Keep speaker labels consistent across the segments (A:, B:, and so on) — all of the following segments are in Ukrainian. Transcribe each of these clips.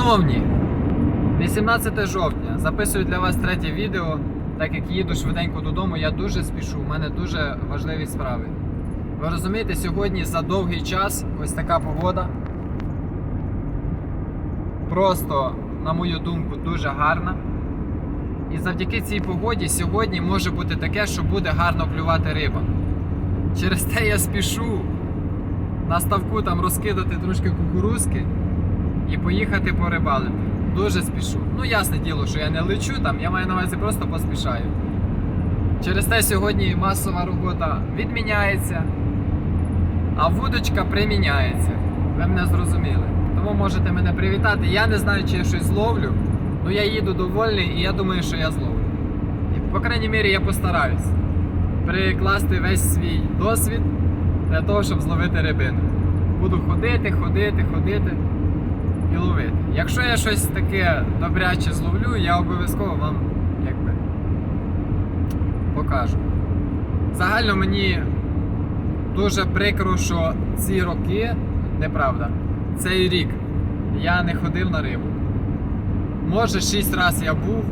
A: Шановні, 18 жовтня. Записую для вас третє відео. Так як їду швиденько додому, я дуже спішу. У мене дуже важливі справи. Ви розумієте, сьогодні за довгий час ось така погода. Просто, на мою думку, дуже гарна. І завдяки цій погоді сьогодні може бути таке, що буде гарно клювати риба. Через те я спішу на ставку там розкидати трошки кукурузки і поїхати порибалити. Дуже спішу. Ну, ясне діло, що я не лечу там, я маю на увазі просто поспішаю. Через те сьогодні масова робота відміняється, а вудочка приміняється. Ви мене зрозуміли. Тому можете мене привітати. Я не знаю, чи я щось зловлю, але я їду довольний і я думаю, що я зловлю. І, по крайній мірі, я постараюсь прикласти весь свій досвід для того, щоб зловити рибину. Буду ходити, ходити, ходити і ловити. Якщо я щось таке добряче зловлю, я обов'язково вам якби покажу. Загально мені дуже прикро, що ці роки, неправда, цей рік я не ходив на рибу. Може, 6 разів я був,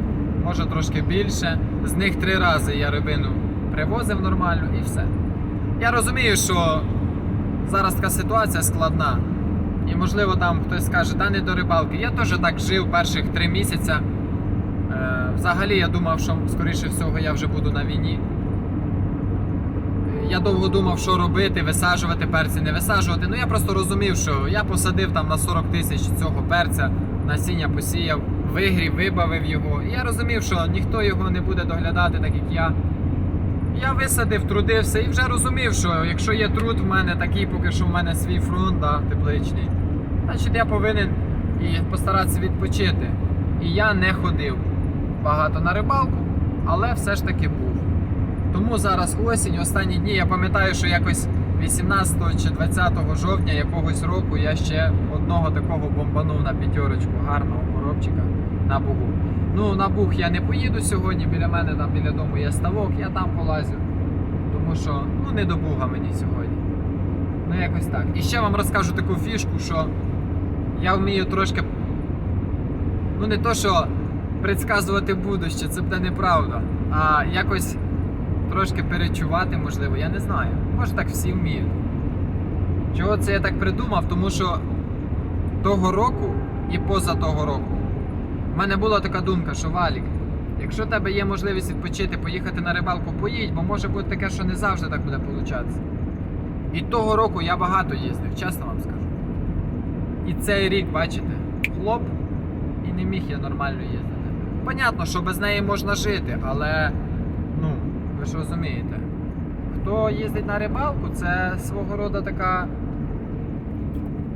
A: може трошки більше. З них 3 рази я рибину привозив нормально і все. Я розумію, що зараз така ситуація складна. І можливо там хтось скаже, да не до рибалки. Я теж так жив перших три місяці. Е, взагалі я думав, що скоріше всього я вже буду на війні. Я довго думав, що робити, висаджувати перці, не висаджувати. Ну я просто розумів, що я посадив там на 40 тисяч цього перця, насіння посіяв, вигрів, вибавив його. І я розумів, що ніхто його не буде доглядати, так як я. Я висадив, трудився і вже розумів, що якщо є труд в мене такий, поки що в мене свій фронт, да, тепличний, значить я повинен і постаратися відпочити. І я не ходив багато на рибалку, але все ж таки був. Тому зараз осінь, останні дні, я пам'ятаю, що якось 18 чи 20 жовтня якогось року я ще одного такого бомбанув на п'ятерочку гарного коробчика на Бугу. Ну, на Буг я не поїду сьогодні, біля мене там біля дому є ставок, я там полазю. Тому що ну не до Буга мені сьогодні. Ну якось так. І ще вам розкажу таку фішку, що я вмію трошки. Ну не то, що предсказувати будуще, це буде неправда. А якось трошки перечувати, можливо, я не знаю. Може так всі вміють. Чого це я так придумав? Тому що того року і поза того року в мене була така думка, що Валік, якщо в тебе є можливість відпочити, поїхати на рибалку, поїдь, бо може бути таке, що не завжди так буде получатися. І того року я багато їздив, чесно вам скажу. І цей рік, бачите, хлоп, і не міг я нормально їздити. Понятно, що без неї можна жити, але ви ж розумієте, хто їздить на рибалку, це свого роду така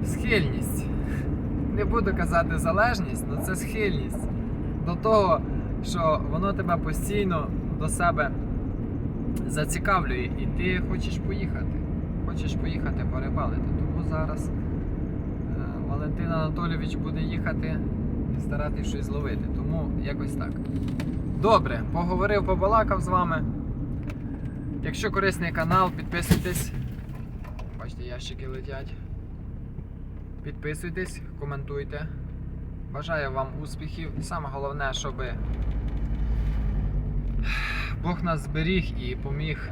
A: схильність. Не буду казати залежність, але це схильність до того, що воно тебе постійно до себе зацікавлює, і ти хочеш поїхати. Хочеш поїхати порибалити. Тому зараз е, Валентин Анатолійович буде їхати і старатися щось зловити. Тому якось так. Добре, поговорив, побалакав з вами. Якщо корисний канал, підписуйтесь. Бачите, ящики летять. Підписуйтесь, коментуйте. Бажаю вам успіхів. І саме головне, щоб Бог нас зберіг і поміг,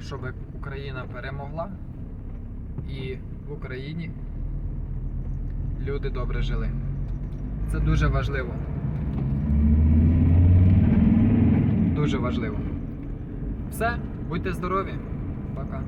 A: щоб Україна перемогла і в Україні люди добре жили. Це дуже важливо. Дуже важливо. Все, будьте здорові. Пока.